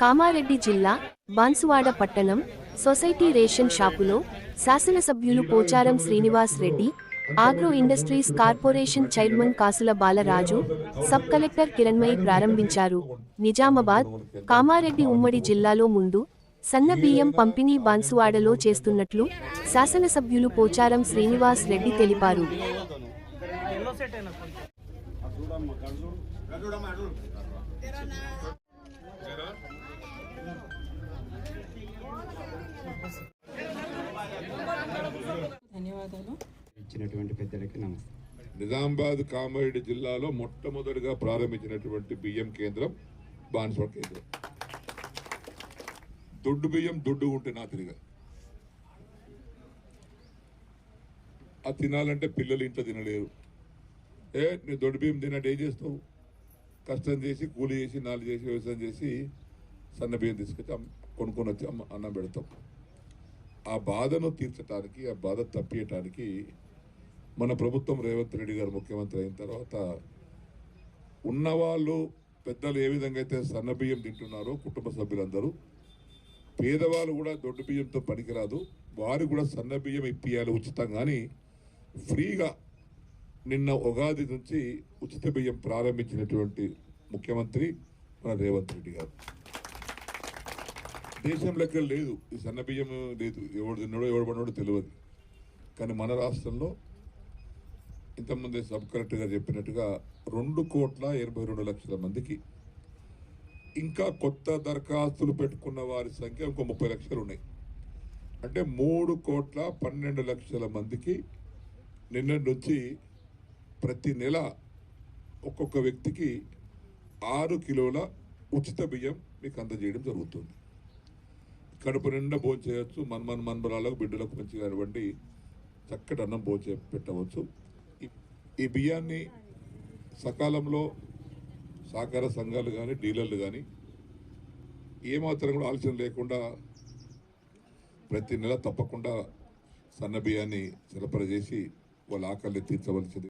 కామారెడ్డి జిల్లా బాన్సువాడ పట్టణం society ration షాపులో శాసనసభ్యులు Pocharam Srinivas Reddy agro industries corporation chairman Kasula Balaraju sub collector Kiranmayi ప్రారంభించారు. నిజామాబాద్ కామారెడ్డి ఉమ్మడి జిల్లాలో ముందు సన్న బియ్యం పంపిణీ బాన్సువాడలో చేస్తున్నట్లు శాసనసభ్యులు పోచారం శ్రీనివాస్ రెడ్డి తెలిపారు. ఇచ్చినటువంటి పెద్దలకి నమస్తే. నిజామాబాద్ కామారెడ్డి జిల్లాలో మొట్టమొదటిగా ప్రారంభించినటువంటి బియ్యం కేంద్రం బాన్స్వాడ కేంద్రం. దొడ్డు బియ్యం దొడ్డు ఉంటే నా తిరిగా. అది తినాలంటే పిల్లలు ఇంట్లో తినలేరు. ఏ నీ దొడ్డు బియ్యం తినట్టు ఏం చేస్తావు? కష్టం చేసి కూలి చేసి నాలుగు చేసి వ్యవసాయం చేసి సన్న బియ్యం తీసుకొచ్చి అమ్మ- కొనుక్కొని వచ్చి అమ్మ అన్నం పెడతాం. ఆ బాధను తీర్చడానికి ఆ బాధ తప్పియటానికి మన ప్రభుత్వం రేవంత్ రెడ్డి గారు ముఖ్యమంత్రి అయిన తర్వాత ఉన్నవాళ్ళు పెద్దలు ఏ విధంగా అయితే సన్న బియ్యం తింటున్నారో కుటుంబ సభ్యులందరూ పేదవాళ్ళు కూడా దొడ్డు బియ్యంతో పనికిరాదు వారు కూడా సన్న బియ్యం ఇప్పియాలి ఉచితం కానీ ఫ్రీగా నిన్న ఉగాది నుంచి ఉచిత బియ్యం ప్రారంభించినటువంటి ముఖ్యమంత్రి మన రేవంత్ రెడ్డి గారు. దేశం లెక్క లేదు ఈ సన్న బియ్యం లేదు ఎవడు తిన్నాడో ఎవడు పడినాడో తెలియదు. కానీ మన రాష్ట్రంలో ఇంతకుముందే సబ్ కలెక్టర్ చెప్పినట్టుగా రెండు కోట్ల ఎనభై రెండు లక్షల మందికి ఇంకా కొత్త దరఖాస్తులు పెట్టుకున్న వారి సంఖ్య ఇంకో ముప్పై లక్షలు ఉన్నాయి. అంటే మూడు కోట్ల పన్నెండు లక్షల మందికి నిన్నటి నుంచి ప్రతి నెల ఒక్కొక్క వ్యక్తికి ఆరు కిలోల ఉచిత బియ్యం మీకు అందజేయడం జరుగుతుంది. కడుపు నిండా భోజనం చేయొచ్చు మన్మన్ మన్మరాలకు బిడ్డలకు మంచిగా ఇవ్వండి చక్కటి అన్నం భోజనం పెట్టవచ్చు. ఈ- బియ్యాన్ని సకాలంలో సహకార సంఘాలు కానీ డీలర్లు కానీ ఏమాత్రం కూడా ఆలోచన లేకుండా ప్రతి నెల తప్పకుండా సన్న బియ్యాన్ని సరఫరా చేసి వాళ్ళ ఆకలిని తీర్చవలసింది.